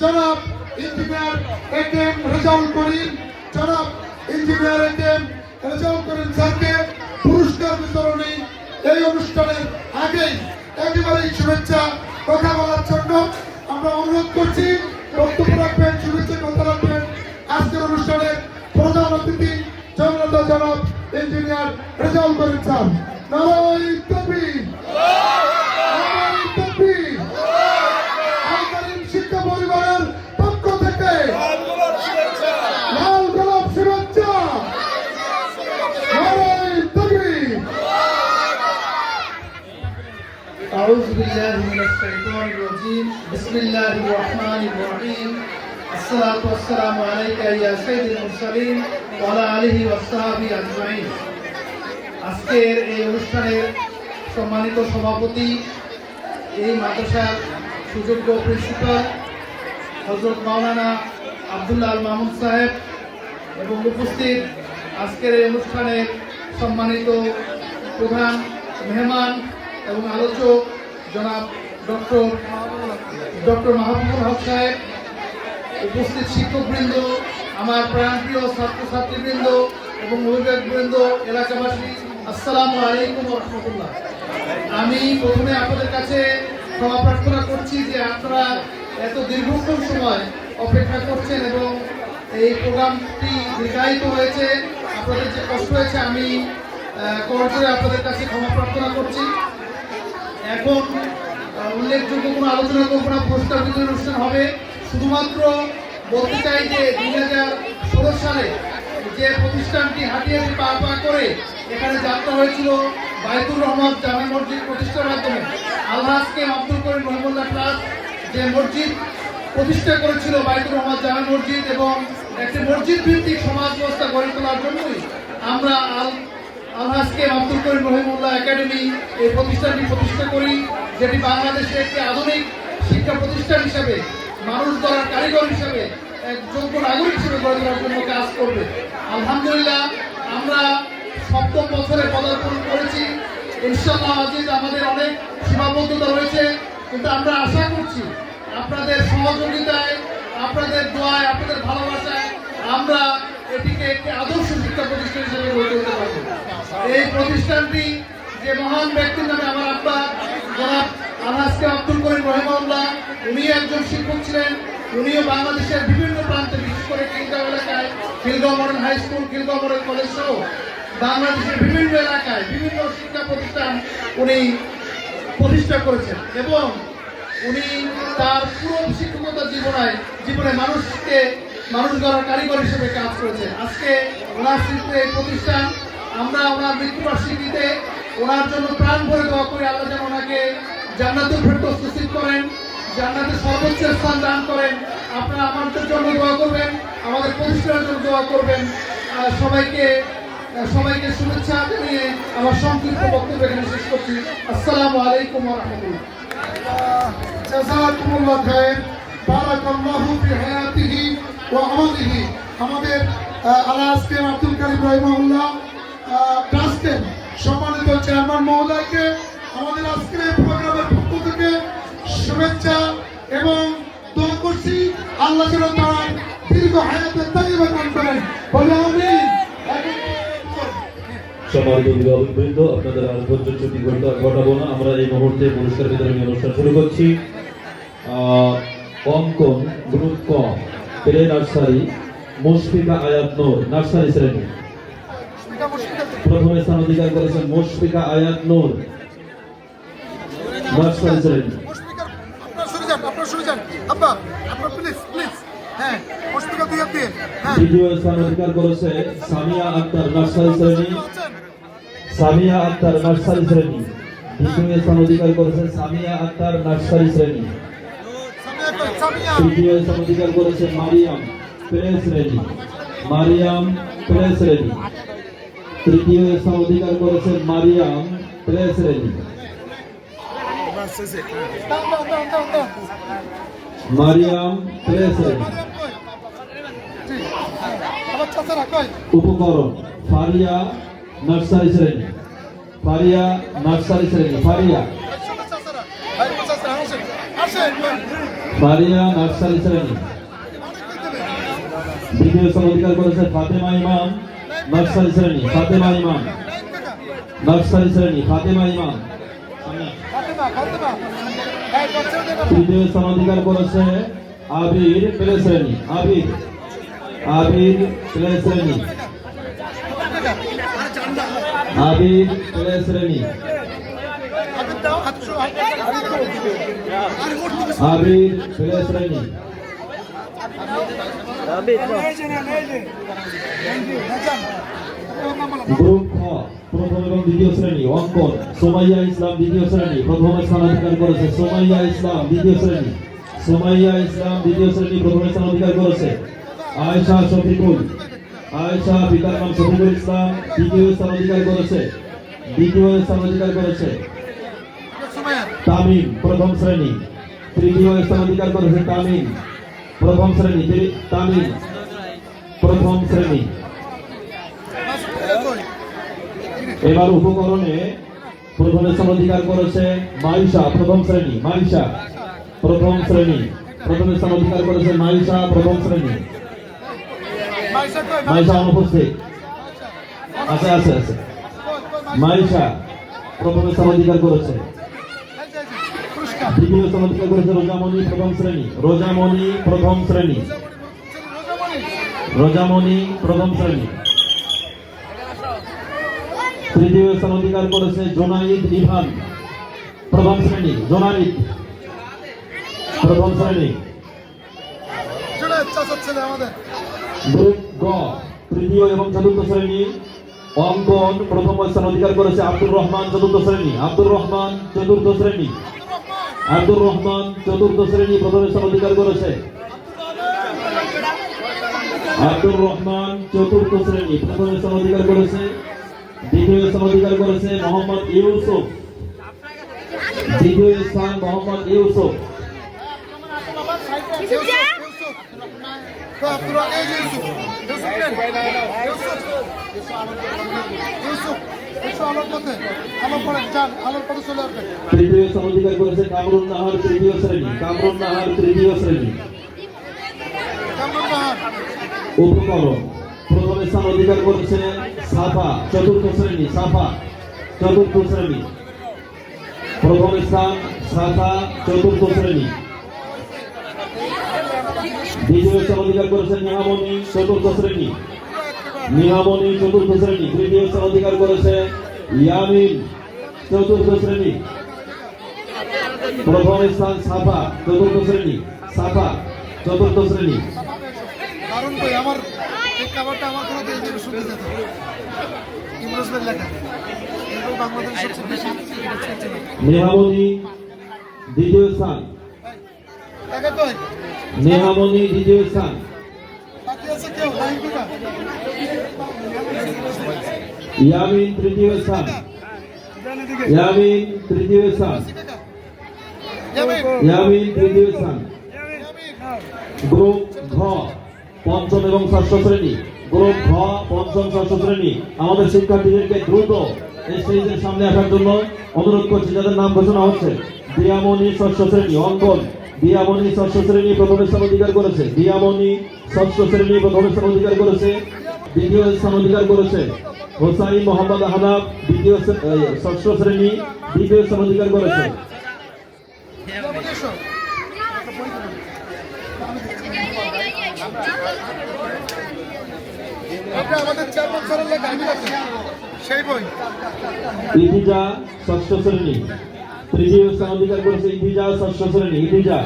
জনাব engineer A K M Rezaul Karim, জনাব engineer A K M Rezaul Karim স্যারকে পুরস্কার বিতরণী এই অনুষ্ঠানের আগেই একেবারেই শুভেচ্ছা কথা বলার জন্য আমরা অনুরোধ করছি, বক্তব্য রাখবেন, শুভেচ্ছা কথা রাখবেন। আজকের অনুষ্ঠানের প্রধান অতিথি জনতা জনাব ইঞ্জিনিয়ার রেজাউল করিম স্যার। নারায়ণ أعوذ بالله من الشيطان الرجيم بسم الله الرحمن الرحيم الصلاة والسلام عليك يا سيد المرسلين وعلى آله وصحبه أجمعين আজকের এই অনুষ্ঠানের সম্মানিত সভাপতি এই মাদ্রাসার সুযোগ্য প্রিন্সিপাল হজরত মাওলানা আবদুল্লাহ আল মাহমুদ সাহেব এবং উপস্থিত আজকের এই অনুষ্ঠানের সম্মানিত প্রধান মেহমান এবং আলোচক জনাব ডক্টর ডক্টর মাহবুবুল হক সাহেব উপস্থিত শিক্ষকবৃন্দ আমার প্রাণপ্রিয় ছাত্রছাত্রীবৃন্দ এবং অভিভাবকবৃন্দ এলাকাবাসী আসসালামু আলাইকুম রহমতুল্লাহ। আমি প্রথমে আপনাদের কাছে ক্ষমা প্রার্থনা করছি যে আপনারা এত দীর্ঘক্ষণ সময় অপেক্ষা করছেন এবং এই প্রোগ্রামটি দীর্ঘায়িত হয়েছে। আপনাদের যে কষ্ট হয়েছে আমি আহ, করজোরে আপনাদের কাছে ক্ষমা প্রার্থনা করছি। এখন উল্লেখযোগ্য কোনো আলোচনা করব না, পুরস্কার বিতরণ অনুষ্ঠান হবে। শুধুমাত্র বলতে চাই যে দুই হাজার ষোলো সালে যে প্রতিষ্ঠানটি হাটিয়ে পা পা করে, এখানে যাত্রা হয়েছিল বাইতুর রহমান জামে মসজিদ প্রতিষ্ঠার মাধ্যমে। আলহাজকে আব্দুল করিম রহমুল্লাহ ট্রাস্ট যে মসজিদ প্রতিষ্ঠা করেছিল বাইতুর রহমান জামে মসজিদ এবং একটি মসজিদ ভিত্তিক সমাজ ব্যবস্থা গড়ে তোলার জন্যই আমরা আল আলহাজকে আব্দুল করিম রহিমুল্লাহ একাডেমি, এই প্রতিষ্ঠানটি প্রতিষ্ঠা করি, যেটি বাংলাদেশে একটি আধুনিক শিক্ষা প্রতিষ্ঠান হিসাবে, মানুষ গড়ার কারিগর হিসাবে, এক যোগ্য নাগরিক হিসেবে গড়ে তোলার জন্য কাজ করবে। আলহামদুলিল্লাহ, আমরা সপ্তম বছরে পদার্পণ করেছি। ইনশাল্লাহ আজিজ আমাদের অনেক সীমাবদ্ধতা রয়েছে, কিন্তু আমরা আশা করছি আপনাদের সহযোগিতায়, আপনাদের দোয়ায়, আপনাদের ভালোবাসায় আমরা এই প্রতিষ্ঠানটি যে মহান ব্যক্তির নামে আমার আব্বা, জনাব আলহাজকে আব্দুল করিম রহমাউল্লাহ উনি একজন শিক্ষক ছিলেন, উনিও বাংলাদেশের বিভিন্ন প্রান্তে, বিশেষ করে খিলগাঁও এলাকায়, Khilgaon modern high school, Khilgaon model college সহ বাংলাদেশের বিভিন্ন এলাকায় বিভিন্ন শিক্ষা প্রতিষ্ঠান উনি প্রতিষ্ঠা করেছেন এবং উনি তার পুরো শিক্ষকতা জীবনায় জীবনে মানুষকে, মানুষ গড়ার কারিগর হিসেবে কাজ করেছেন। আজকে ওনার এই প্রতিষ্ঠান আমরা ওনার মৃত্যুবার্ষিকীতে ওনার জন্য প্রাণ ভরে দোয়া করি, আল্লাহ যেন ওনাকে জান্নাতুল ফেরদৌস নসিব করেন, জান্নাতের সর্বোচ্চ স্থান দান করেন। আপনারা আমাদের জন্য দোয়া করবেন, আমাদের প্রতিষ্ঠানের জন্য দোয়া করবেন। সবাইকে সবাইকে শুভেচ্ছা জানিয়ে আমার সংক্ষিপ্ত বক্তব্য এখানে শেষ করছি। আসসালামু আলাইকুম রহমতুল্লাহ আমাদের আলাসকে আব্দুল কারিম রহিমাহুল্লাহ ট্রাস্টের সম্মানিত চেয়ারম্যান মহোদয়কে আমাদের আজকের এই প্রোগ্রামের পক্ষ থেকে শুভেচ্ছা এবং করছি আল্লাহ যেন দীর্ঘ হায়াতের তালিবা দান করেন। বলে আমি আপনাদের আর ধৈর্য ঘটাবো না, আমরা এই মুহূর্তে পুরস্কার শুরু করছি। অঙ্কন গ্রুপ ক নার্সারি, মুশফিকা প্রথমে স্থান অধিকার করেছেন মুশফিকা আয়াত নূর। দ্বিতীয় স্থান অধিকার করেছে সামিয়া আক্তার নার্সারি শ্রেণি সামিয়া আক্তার নার্সারি শ্রেণি দ্বিতীয় স্থান অধিকার করেছে সামিয়া আক্তার নার্সারি শ্রেণি সামিয়া কই সামিয়া। তৃতীয় স্থান অধিকার করেছে মারিয়াম প্রেস রেডি মারিয়াম প্রেস রেডি তৃতীয় স্থান অধিকার করেছে মারিয়াম প্রেস রেডি। দাও দাও দাও দাও দাও মারিয়াম প্রেস রেডি। ঠিক আবার চাচারা কই উপকরণ, ফারিয়া নার্সারি শ্রেণি ফারিয়া নার্সারি শ্রেণি ফারিয়া। ফারিয়া নার্সারি শ্রেণি দ্বিতীয় স্থান অধিকার করেছে ফাতেমা ইমাম নার্সারি শ্রেণি ফাতেমা ইমাম। নার্সারি শ্রেণি ফাতেমা ইমাম। তৃতীয় স্থান অধিকার করেছে আবির প্লে শ্রেণি আবির। আবির প্লে শ্রেণি। আবির প্লে শ্রেণি। আবির প্লে শ্রেণি। গ্রুপ খ প্রথম এবং দ্বিতীয় শ্রেণি, অঙ্কন, সোমাইয়া ইসলাম দ্বিতীয় শ্রেণি, প্রথম স্থান অধিকার করেছে, সোমাইয়া ইসলাম দ্বিতীয় শ্রেণি, সোমাইয়া ইসলাম দ্বিতীয় শ্রেণি প্রথম স্থান অধিকার করেছে। আয়েশা শফিকুল, আয়েশা পিতার নাম শফিকুল ইসলাম দ্বিতীয় স্থান অধিকার করেছে, দ্বিতীয় স্থান অধিকার তামিম, প্রথম শ্রেণি, তৃতীয় স্থান অধিকার করেছে তামিম। প্রথম শ্রেণি তি- তামিম। প্রথম শ্রেণি। এবার উপকরণে প্রথম অধিকার করেছে মাইশা, প্রথম শ্রেণি, মাইশা। প্রথম শ্রেণি প্রথম স্থান অধিকার করেছে মাইশা, প্রথম শ্রেণি। মাইশা অনুপস্থিত। আছে আছে আছে। মাইশা প্রথম স্থান অধিকার করেছে। স্থান অধিকার করেছে রোজামণি প্রথম শ্রেণি। রোজামণি প্রথম শ্রেণি। রোজামণি প্রথম শ্রেণি। তৃতীয় স্থান অধিকার করেছে জোনাইদ ইভান। প্রথম শ্রেণি, জোনাইদ। প্রথম শ্রেণি। গ্রুপ তৃতীয় এবং চতুর্থ শ্রেণি। অঙ্কন প্রথম স্থান অধিকার করেছে আব্দুর রহমান চতুর্থ শ্রেণি। আব্দুর রহমান চতুর্থ শ্রেণি। আব্দুর রহমান চতুর্থ শ্রেণি প্রথম স্থান অধিকার করেছে। আব্দুর রহমান চতুর্থ শ্রেণি প্রথম স্থান অধিকার করেছে, দ্বিতীয় স্থান অধিকার করেছে মোহাম্মদ ইউসুফ। দ্বিতীয় স্থান মোহাম্মদ ইউসুফ। তৃতীয় স্থান অধিকার করেছে কামরুন নাহার তৃতীয় শ্রেণি কামরুন নাহার তৃতীয় শ্রেণি উপকরণ প্রথম স্থান অধিকার করেছে সাফা চতুর্থ শ্রেণি সাফা চতুর্থ শ্রেণি প্রথম স্থান সাফা চতুর্থ শ্রেণি দ্বিতীয় স্থান অধিকার করেছে নিহামণি চতুর্থ শ্রেণি। নিহামণি চতুর্থ শ্রেণি তৃতীয় স্থান অধিকার করেছে ইয়ামিন চতুর্থ শ্রেণি। প্রথম স্থান সাফা চতুর্থ শ্রেণি সাফা চতুর্থ শ্রেণি। নেহামণি দ্বিতীয় স্থান। ইয়ামিন তৃতীয় ইয়ামিন তৃতীয় স্থান ইয়ামিন তৃতীয় স্থান গ্রুপ ঘ পঞ্চম এবং ষষ্ঠ শ্রেণি। গ্রুপ ঘ পঞ্চম, ষষ্ঠ শ্রেণি। আমাদের শিক্ষার্থীদেরকে দ্রুত স্টেজের সামনে আসার জন্য অনুরোধ করছি, যাদের নাম ঘোষণা হচ্ছে। দিয়ামণি ষষ্ঠ শ্রেণি, অঙ্কন। দিয়ামণি ষষ্ঠ শ্রেণি প্রথম স্থান অধিকার করেছে। দিয়ামণি ষষ্ঠ শ্রেণি প্রথম স্থান অধিকার করেছে। দ্বিতীয় স্থান অধিকার করেছে। হোসাইন মোহাম্মদ আহনাব দ্বিতীয় ষষ্ঠ শ্রেণি দ্বিতীয় স্থান অধিকার করেছে। আমাদের সেই বই ষষ্ঠ শ্রেণি তৃতীয় স্থান অধিকার করেছে ইতিজা ষষ্ঠ শ্রেণি ইতিজা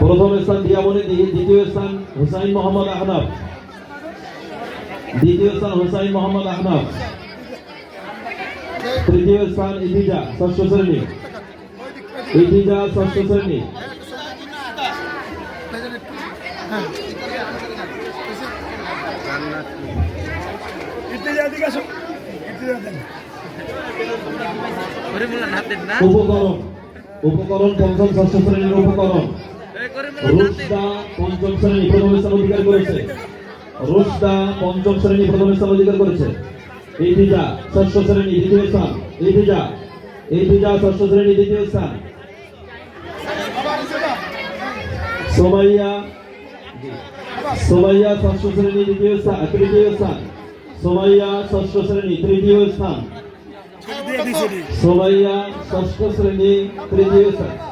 প্রথম স্থান দিয়ামণি দি- দ্বিতীয় স্থান হুসাইন মোহাম্মদ আহনাব। দ্বিতীয় স্থান হুসাইন মোহাম্মদ আহনাব। তৃতীয় স্থান ইতিজা ষষ্ঠ শ্রেণি ইতিজা ষষ্ঠ শ্রেণি হ্যাঁ উপকরণ উপকরণ ষষ্ঠ শ্রেণির উপকরণ। রুশদা পঞ্চম শ্রেণি প্রথম স্থান পঞ্চম শ্রেণি প্রথম স্থান অধিকার করেছে। ইদিজা ষষ্ঠ শ্রেণি দ্বিতীয় স্থান। ইদিজা ষষ্ঠ শ্রেণি দ্বিতীয় স্থান। সোমাইয়া ষষ্ঠ শ্রেণি দ্বিতীয় স্থান তৃতীয় স্থান। সোমাইয়া ষষ্ঠ শ্রেণি তৃতীয় স্থান। সোমাইয়া ষষ্ঠ শ্রেণি তৃতীয় স্থান